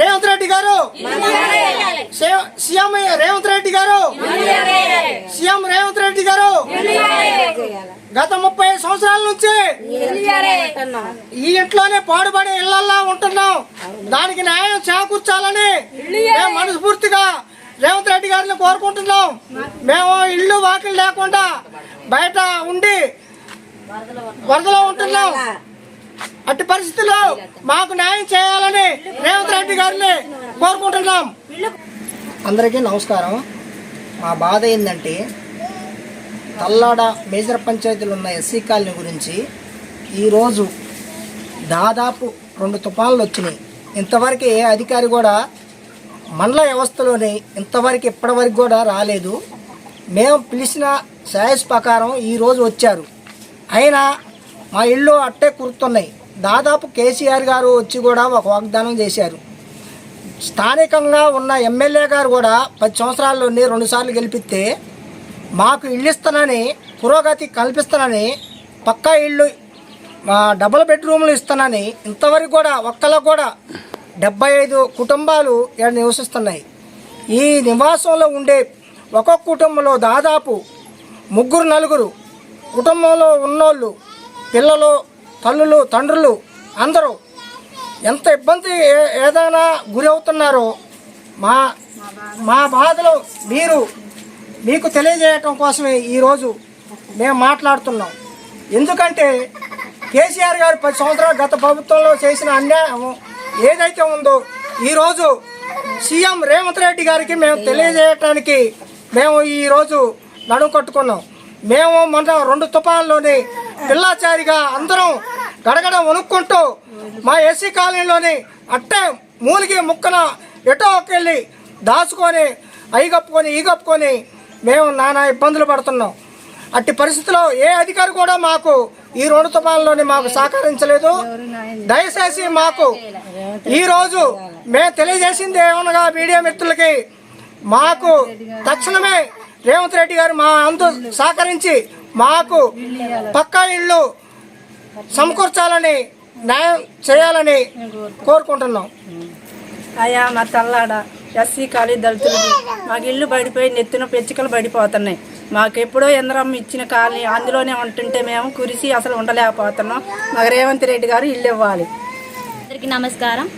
రేవంత్ రెడ్డి గారు! సీఎం రేవంత్ రెడ్డి గారు! సీఎం రేవంత్ రెడ్డి గారు! గత ముప్పై సంవత్సరాల నుంచి ఈ ఇంట్లోనే పాడుపడి ఇళ్ళల్లా ఉంటున్నాం. దానికి న్యాయం చేకూర్చాలని మేము మనస్ఫూర్తిగా రేవంత్ రెడ్డి గారిని కోరుకుంటున్నాం. మేము ఇల్లు వాకిలు లేకుండా బయట ఉండి వరదలో ఉంటున్నాం. అట్టి పరిస్థితుల్లో మాకు న్యాయం చేయాలని రేవంత్ రెడ్డి గారిని కోరుకుంటున్నాం. అందరికీ నమస్కారం. మా బాధ ఏంటంటే తల్లాడ మేజర్ పంచాయతీలు ఉన్న ఎస్సీ కాలనీ గురించి ఈరోజు దాదాపు రెండు తుఫాన్లు వచ్చినాయి. ఇంతవరకు ఏ అధికారి కూడా మండల వ్యవస్థలోని ఇంతవరకు ఇప్పటివరకు కూడా రాలేదు. మేము పిలిచిన సాయస్ ప్రకారం ఈరోజు వచ్చారు. అయినా మా ఇల్లు అట్టే కురుతున్నాయి. దాదాపు కేసీఆర్ గారు వచ్చి కూడా ఒక వాగ్దానం చేశారు. స్థానికంగా ఉన్న ఎమ్మెల్యే గారు కూడా పది సంవత్సరాల్లోనే రెండుసార్లు గెలిపిస్తే మాకు ఇల్లు ఇస్తానని పురోగతి కల్పిస్తానని పక్కా ఇల్లు డబుల్ బెడ్రూమ్లు ఇస్తానని ఇంతవరకు కూడా ఒక్కలకు కూడా డెబ్బై ఐదు కుటుంబాలు ఇక్కడ నివసిస్తున్నాయి. ఈ నివాసంలో ఉండే ఒక్కొక్క కుటుంబంలో దాదాపు ముగ్గురు నలుగురు కుటుంబంలో ఉన్నోళ్ళు పిల్లలు తల్లులు తండ్రులు అందరూ ఎంత ఇబ్బంది ఏ- ఏదైనా గురి అవుతున్నారో మా మా బాధలు మీరు మీకు తెలియజేయటం కోసమే ఈరోజు మేము మాట్లాడుతున్నాం. ఎందుకంటే కేసీఆర్ గారు పది సంవత్సరాలు గత ప్రభుత్వంలో చేసిన అన్యాయం ఏదైతే ఉందో ఈరోజు సీఎం రేవంత్ రెడ్డి గారికి మేము తెలియజేయటానికి మేము ఈరోజు నడుము కట్టుకున్నాం. మేము మొన్న రెండు తుఫాన్లోని పిల్లాచారిగా అందరం గడగడ వణుక్కుంటూ మా ఏసీ కాలనీలోని అట్టే మూలిగి ముక్కన ఎటోకెళ్ళి దాచుకొని అయి కప్పుకొని ఈ కప్పుకొని మేము నానా ఇబ్బందులు పడుతున్నాం. అట్టి పరిస్థితిలో ఏ అధికారి కూడా మాకు ఈ రెండు తుఫాన్లోని మాకు సహకరించలేదు. దయచేసి మాకు ఈరోజు మేము తెలియజేసింది ఏమనగా మీడియా మిత్రులకి మాకు తక్షణమే రేవంత్ రెడ్డి గారు మా అందు సహకరించి మాకు పక్కా ఇళ్ళు సమకూర్చాలని న్యాయం చేయాలని కోరుకుంటున్నాం. అయా మా తల్లాడ ఎస్సీ కాళీ దళితులకి మాకు ఇల్లు పడిపోయి నెత్తిన పెచ్చుకలు పడిపోతున్నాయి మాకు ఎప్పుడో ఎందరమ్మ ఇచ్చిన కాలనీ అందులోనే ఉంటుంటే మేము కురిసి అసలు ఉండలేకపోతున్నాం. మాకు రేవంత్ రెడ్డి గారు ఇల్లు ఇవ్వాలి. అందరికీ నమస్కారం.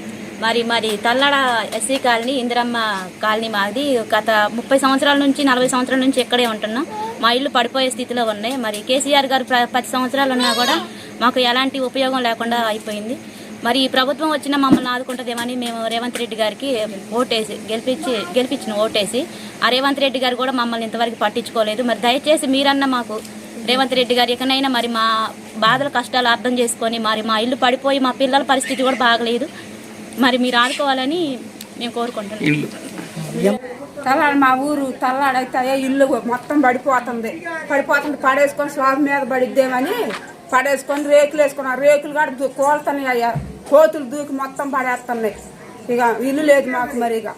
మరి మరి Tallada SC colony Indiramma colony మాది గత ముప్పై సంవత్సరాల నుంచి నలభై సంవత్సరాల నుంచి ఇక్కడే ఉంటున్నాం. మా ఇల్లు పడిపోయే స్థితిలో ఉన్నాయి. మరి కేసీఆర్ గారు ప్ర- పది సంవత్సరాలు ఉన్నా కూడా మాకు ఎలాంటి ఉపయోగం లేకుండా అయిపోయింది. మరి ఈ ప్రభుత్వం వచ్చిన మమ్మల్ని ఆదుకుంటుందేమని మేము రేవంత్ రెడ్డి గారికి ఓటేసి గెలిపించి గెలిపించిన ఓటేసి ఆ రేవంత్ రెడ్డి గారు కూడా మమ్మల్ని ఇంతవరకు పట్టించుకోలేదు. మరి దయచేసి మీరన్నా మాకు రేవంత్ రెడ్డి గారు ఎక్కడైనా మరి మా బాధల కష్టాలు అర్థం చేసుకొని మరి మా ఇల్లు పడిపోయి మా పిల్లల పరిస్థితి కూడా బాగలేదు. మరి మీరు ఆదుకోవాలని మేము కోరుకుంటున్నాం. తల్లాడు మా ఊరు తల్లాడైతే అయ్యో ఇల్లు మొత్తం పడిపోతుంది. పడిపోతుంది పడేసుకొని స్లాబ్ మీద పడిద్దేమని పడేసుకొని రేకులు వేసుకున్నాం రేకులు కూడా దూ- కోలుతున్నాయి అయ్యా. కోతులు దూకి మొత్తం పడేస్తున్నాయి. ఇక ఇల్లు లేదు మాకు మరి ఇక.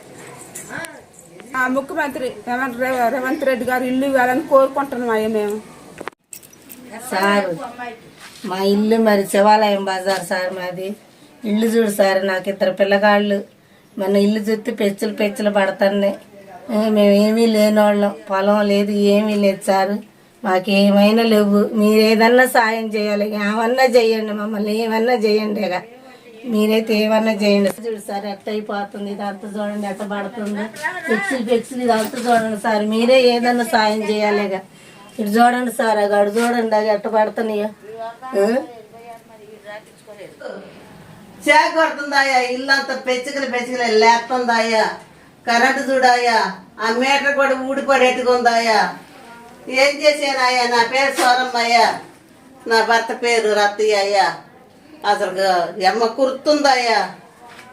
ఆ ముఖ్యమంత్రి రేవంత్ రే- రేవంత్ రెడ్డి గారు ఇల్లు ఇవ్వాలని కోరుకుంటున్నాం అయ్యా మేము. సార్ మా ఇల్లు మరి శివాలయం బజార్ సార్ మాది. ఇల్లు చూడు సార్ నాకు ఇద్దరు పిల్లగాళ్ళు. మన ఇల్లు చూస్తే పెచ్చులు పెచ్చులు పడుతున్నాయి. మేమేమీ లేనోళ్ళం. పొలం లేదు ఏమీ లేదు సార్. మాకు ఏమైనా లేవు. మీరేదన్నా సాయం చేయాలి. ఏమన్నా చేయండి మమ్మల్ని ఏమన్నా చేయండి ఇక. మీరైతే ఏమన్నా చేయండి. చూడు సార్ ఎట్ట అయిపోతుంది. ఇదంతా చూడండి ఎట్ట పడుతుంది. పెచ్చులు పెచ్చులు ఇదంతా చూడండి సార్. మీరే ఏదన్నా సాయం చేయాలి ఇక. ఇటు చూడండి సార్ అగ చూడండి అది ఎట్ట పడుతున్నాయో. చేకొడుతుందాయా ఇల్లంతా పెచ్చుకలు పెచ్చుకలు లేపుతుందాయా కరెంటు చూడాయా? ఆ మీటర్ కూడా ఊడిపడేట్టుకుందాయా ఏం చేసానాయా నా పేరు సోరమ్మయ్యా. నా భర్త పేరు రత్తయ్య అయ్యా అసలు ఎమ్మ కుర్తుందాయా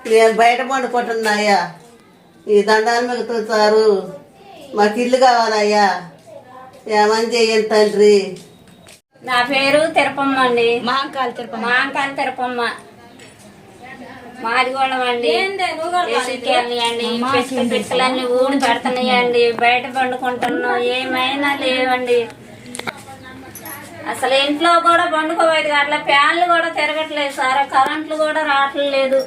నేను బయట పండుకుంటున్నాయా ఈ దండాలు మిగుతున్నారు మాకు ఇల్లు కావాలయ్యా. ఏమని చెయ్యండి తండ్రి? నా పేరు తిరుపమ్మ అండి. మహంకాళి తిరుపతి మాంకాల తిరుపమ్మ. మాది కూడా అండి అండి పిక్కలు పిక్కలన్నీ ఊడి పెడుతున్నాయండి. బయట పండుకుంటున్నాం. ఏమైనా లేవండి. అసలు ఇంట్లో కూడా పండుకోలేదు. అట్లా ఫ్యాన్లు కూడా తిరగట్లేదు సార్. కరెంట్లు కూడా రావట్లేదు.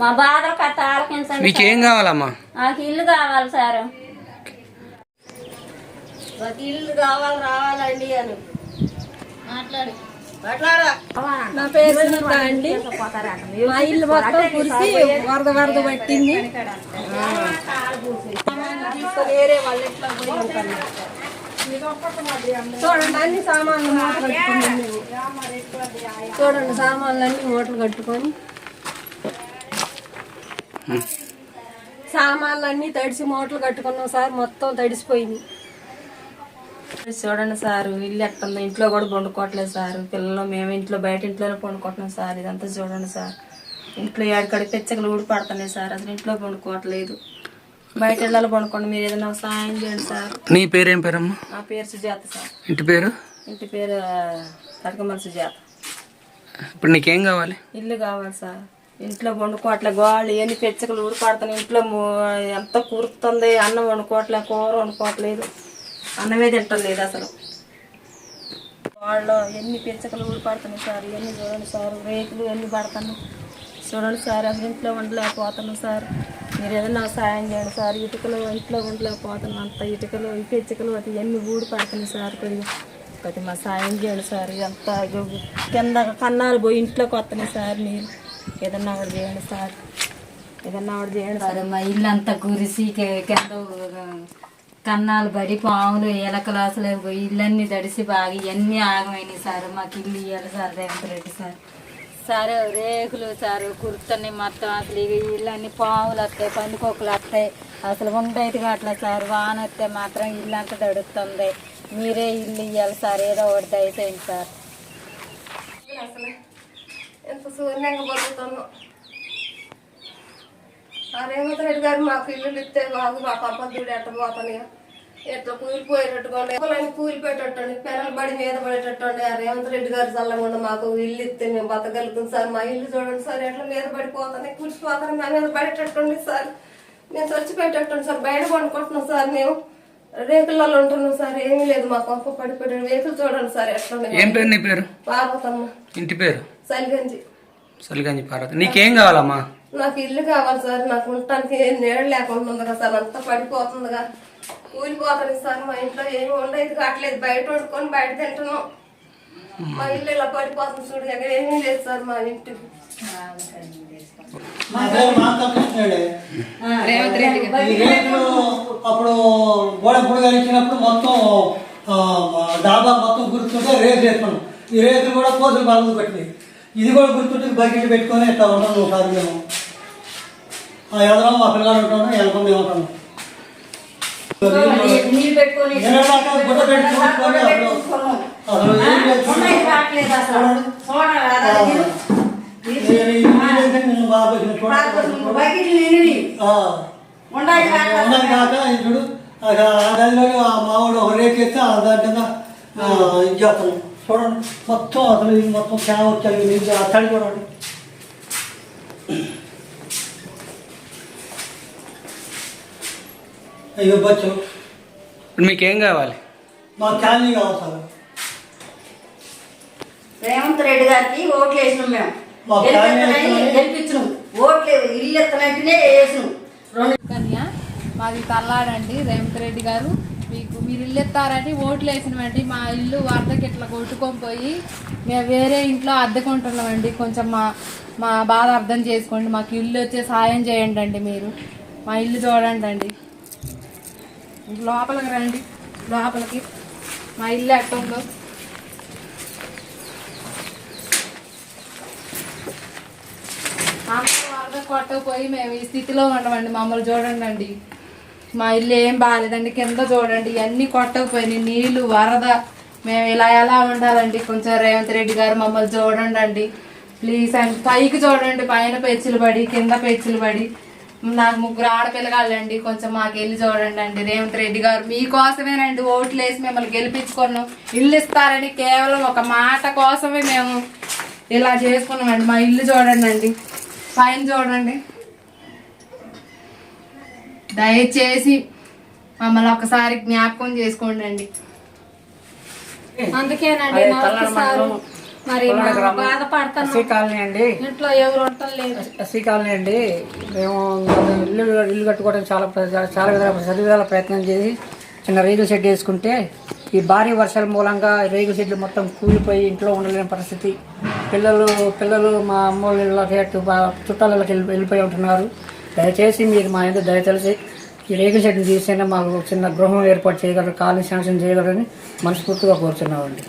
మా బాధలు కథ ఆలకించండి మీకు ఏం కావాలమ్మా? నాకు ఇల్లు కావాలి సార్. మాకు ఇల్లు కావాలి రావాలండి అని. మాట్లాడు. నా పేరు సునీత అండి. మా ఇల్లు మొత్తం కురిసి వరద వరద పట్టింది. వేరే వాళ్ళ ఇంట్లో. చూడండి అన్ని సామాన్లు మూటలు కట్టుకున్నాం మేము. చూడండి సామాన్లు అన్ని మూటలు కట్టుకొని. సామాన్లు అన్ని తడిసి మూటలు కట్టుకున్నాం సార్ మొత్తం తడిసిపోయింది. చూడండి సార్ ఇల్లు ఎట్టుంది ఇంట్లో కూడా పండుకోవట్లేదు సార్. పిల్లలు మేము ఇంట్లో బయట ఇంట్లోనే పండుకుంటున్నాం సార్. ఇదంతా చూడండి సార్. ఇంట్లో ఏడకడి పెచ్చకలు ఊడి పడుతున్నాయి సార్. అసలు ఇంట్లో పండుకోవట్లేదు. బయట ఇళ్ళలో పండుకోండి. మీరు ఏదైనా సాయం చేయండి సార్. నీ పేరేం పేరమ్మా? నా పేరు సుజాత సార్. ఇంటి పేరు? ఇంటి పేరు కనకమల సుజాత. ఇప్పుడు నీకేం కావాలి? ఇల్లు కావాలి సార్. ఇంట్లో వండుకోవట్లే గోళ్ళు ఎన్ని పెచ్చకలు ఊడి పడుతున్నాయి. ఇంట్లో ఎంత కూరుతుంది. అన్నం వండుకోవట్లే కూర వండుకోవట్లేదు. అన్నమే తింటలేదు అసలు. వాళ్ళు ఎన్ని పెచ్చకలు ఊడిపడుతున్నాయి సార్ ఎన్ని చూడండి సార్ రేకులు ఎన్ని పడుతున్నాయి. చూడండి సార్ అసలు ఇంట్లో ఉండలేకపోతున్నాం సార్. మీరు ఏదైనా సాయం చేయండి సార్ ఇటుకలు ఇంట్లో ఉండలేకపోతున్నాం. అంత ఇటుకలు ఈ పెచ్చకలు అది ఎన్ని ఊడి పడుతున్నాయి సార్ కొద్దిగా. కొద్దిగా మా సాయం చేయండి సార్ ఎంత కింద కన్నాలు పోయి ఇంట్లోకి వస్తున్నాయి సార్ మీరు ఏదన్నా ఒకటి చేయండి సార్. ఏదన్నా ఒకటి చేయండి సార్. మా ఇల్లు అంతా కురిసి కింద కన్నాలు పడి పాములు ఎలకలు అసలు పోయి ఇల్లన్నీ తడిసి బాగా ఇవన్నీ ఆగమైనాయి సార్. మాకు ఇల్లు ఇవ్వాలి sir Revanth Reddy sir. Sir రేకులు సార్ కుర్తని మొత్తం అసలు ఇక ఇళ్ళన్నీ పాములు వస్తాయి పందికొక్కులు వస్తాయి. అసలు ఉండేది అట్లా సార్. వాన వస్తే మాత్రం ఇల్లు అంతా తడుస్తుంది. మీరే ఇల్లు ఇవ్వాలి సార్. ఏదో ఒకటి దయచేయండి సార్. ఎంత శూన్యంగా బతుకుతున్నాం. ఆ రేవంత్ రెడ్డి గారు మాకు ఇల్లు ఇస్తే మాకు అబద్ధుడు ఎట్ట పోతాను ఎట్లా కూలిపోయేటట్టుగా పొలాన్ని కూలిపోయేటట్టు పిల్లలు బడి మీద పడేటట్టు ఆ రేవంత్ రెడ్డి గారు చల్లకుండా మాకు ఇల్లు ఇస్తే మేము బతకగలుగుతాం సార్. మా ఇల్లు చూడండి సార్ ఎట్లా మీద పడిపోతాను కూలిపోతాను మా మీద పడేటట్టుండి సార్. మేము చచ్చిపోయేటట్టు సార్. బయట పండుకుంటున్నాం సార్ మేము. రేకులలో ఉంటున్నాం సార్. ఏమీ లేదు మా కొంప పడిపోయి రేకులు చూడండి సార్ ఎట్లా ఏం పేరు నీ పేరు? పార్వతమ్మ. ఇంటి పేరు? సలిగంజి. సలిగంజి పార్వతి. నీకేం కావాలమ్మా? నాకు ఇల్లు కావాలి సార్ నాకు ఉండటానికి నీళ్ళు లేకుండా ఉంది కదా సార్ అంతా పడిపోతుందిగా. కూలిపోతుంది సార్ మా ఇంట్లో ఏమి ఉండేది కావట్లేదు. బయట వండుకొని బయట తింటున్నాం. మా ఇల్లు ఇలా పడిపోతుంది చూడు ఎక్కడ ఏమీ లేదు సార్ మా రేట్లు అప్పుడు గోడ పుడుగా ఇచ్చినప్పుడు మొత్తం ఆ, డాబా మొత్తం గుర్తుంటే రేకులు వేసుకున్నాం ఈ రేకులు కూడా కోతులు బలం పెట్టినాయి. ఇది కూడా గుర్తుంటే బకెట్ పెట్టుకొని ఇట్లా ఉంటాం ఒకసారి మేము ఆ ఎదరం మా పిల్లగాడు ఉంటాను ఎలకం మేము ఉంటాము. ఆ. ఉన్నాయి కాక ఇప్పుడు ఆ గదిలో ఆ మామూలు ఒక రేట్ ఆ దాని కింద ఆ, ఇది చేస్తాను చూడండి. మొత్తం అసలు ఇది మొత్తం ఫ్యాన్ వచ్చాయి. నీళ్ళు ఆ తడి చూడండి. అయ్యో బచ్చు. ఇప్పుడు మీకేం కావాలి? మాకు క్యాలనీ కావాలి సార్. రేవంత్ రెడ్డి గారికి ఓట్లు వేసినాం మేము. మా ఫ్యామిలీ గెలిపిస్తున్నాయి, గెలిపించినాం. ఓట్లు ఇల్లు ఎత్తనట్టునే వేసినాం. రెండు కన్య మాది తల్లాడండి రేవంత్ రెడ్డి గారు. మీరు ఇల్లు ఎత్తారని ఓట్లు వేసినవండి. మా ఇల్లు వార్తకి ఇట్లా కొట్టుకొని పోయి మేము వేరే ఇంట్లో అద్దెకుంటున్నామండి. కొంచెం మా మా బాధ అర్థం చేసుకోండి. మాకు ఇల్లు వచ్చే సాయం చేయండి అండి మీరు. మా ఇల్లు చూడండి అండి. లోపలికి రండి. లోపలికి. మా ఇల్లు ఎట్టుందో అంత వార్త కొట్టకపోయి మేము ఈ స్థితిలో ఉండమండి. మమ్మల్ని చూడండి అండి మా ఇల్లు ఏం బాగాలేదండి కింద చూడండి ఇవన్నీ కొట్టకపోయినాయి. నీళ్ళు వరద. మేము ఇలా ఎలా ఉండాలండి? కొంచెం రేవంత్ రెడ్డి గారు మమ్మల్ని చూడండి అండి ప్లీజ్ అండి పైకి చూడండి పైన పెచ్చులు పడి కింద పెచ్చులు పడి. నాకు ముగ్గురు ఆడపిల్లగాళ్ళండి. కొంచెం మాకు వెళ్ళి చూడండి అండి రేవంత్ రెడ్డి గారు మీకోసమేనండి. ఓట్లు వేసి మిమ్మల్ని గెలిపించుకున్నాం. ఇల్లు ఇస్తారని కేవలం ఒక మాట కోసమే మేము ఇలా చేసుకున్నామండి. మా ఇల్లు చూడండి అండి పైన చూడండి. దయచేసి మమ్మల్ని ఒకసారి జ్ఞాపకం చేసుకోండి అండి. అందుకేనండి నమస్కారం మరి మా బాధపడతాను. ఎస్సీ కాలనీ అండి. ఇంట్లో ఎవరు కాలనీ అండి. మేము ఇల్లు ఇల్లు కట్టుకోవడం చాలా చాలా విధాల చదువు విధాల ప్రయత్నం చేసి చిన్న రేగుల షెడ్ వేసుకుంటే ఈ భారీ వర్షాల మూలంగా రేగుల షెడ్లు మొత్తం కూలిపోయి ఇంట్లో ఉండలేని పరిస్థితి. పిల్లలు పిల్లలు మా అమ్మ వాళ్ళ ఇళ్ళకి అటు బా- చుట్టాల ఇళ్ళకి వెళ్ళి వెళ్ళిపోయి ఉంటున్నారు. దయచేసి మీరు మా ఇంట్లో దయచేసి ఈ రేగుల షెడ్ని తీసైనా మాకు చిన్న గృహం ఏర్పాటు చేయగలరు. కాలనీ శాంక్షన్ చేయగలరని మనస్ఫూర్తిగా కోరుతున్నామండి.